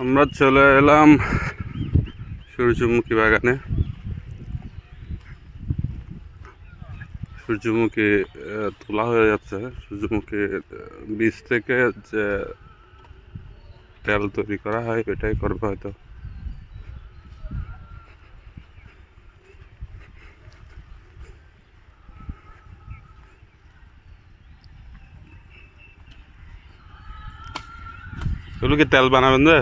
আমরা চলে এলাম সূর্যমুখী বাগানে। সূর্যমুখী তোলা হয়ে যাচ্ছে। সূর্যমুখী বীজ থেকে যে তেল তৈরি করা হয় এটাই করবে হয়তো। কি তেল বানাবেন যে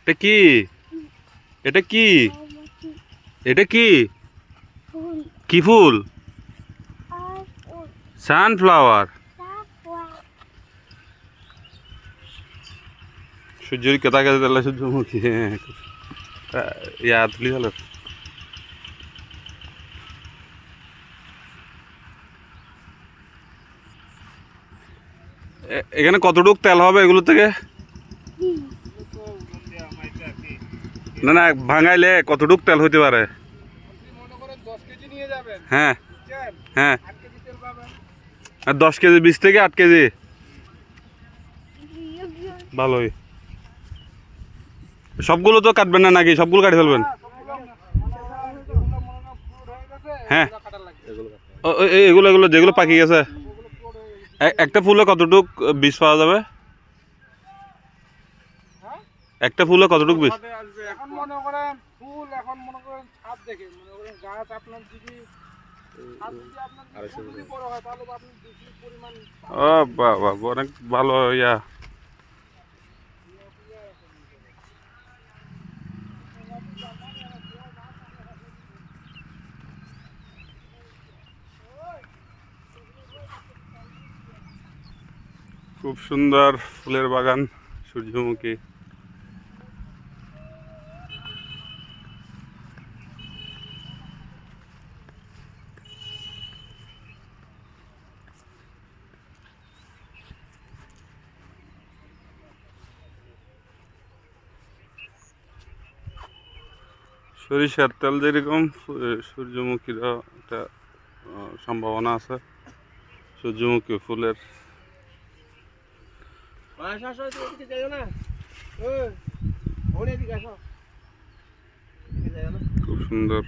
এটা কি? এটা কি? এটা কি? কি ফুল? সানফ্লাওয়ার সূর্যের কেতা কেটে দিলে সূর্যমুখী। ইয়া, তুলি হলো এখানে কতটুক তেল হবে এগুলো থেকে? না না, ভাঙাইলে কতটুক তেল হইতে পারে? হ্যাঁ। হ্যাঁ। আর দশ কেজি বিশ থেকে আট কেজি? ভালোই। সবগুলো তো কাটবেন না নাকি? সবগুলো কাটি ফেলবেন? হ্যাঁ। এগুলো এগুলো, যেগুলো পাকি গেছে। একটা ফুলে কতটুক বীজ পাওয়া যাবে? হ্যাঁ? একটা ফুলে কতটুক বীজ এখন মনে করেন ফুল এখন মনে করেন ছাদ দেখে। মনে করেন গাছ আপনার যদি ছাদ যদি আপনার যদি ফুল যদি বড় হয় তাহলে তো আপনি বেশি পরিমাণ ও বাবা অনেক ভালো ইয়া খুব সুন্দর ফুলের বাগান সূর্যমুখী। সরিষার তেল যেরকম সূর্যমুখীরও একটা সম্ভাবনা আছে। সূর্যমুখী ফুলের আসো আসো এদিকে যাইও না ওই ওনে এদিকে আসো খুব সুন্দর।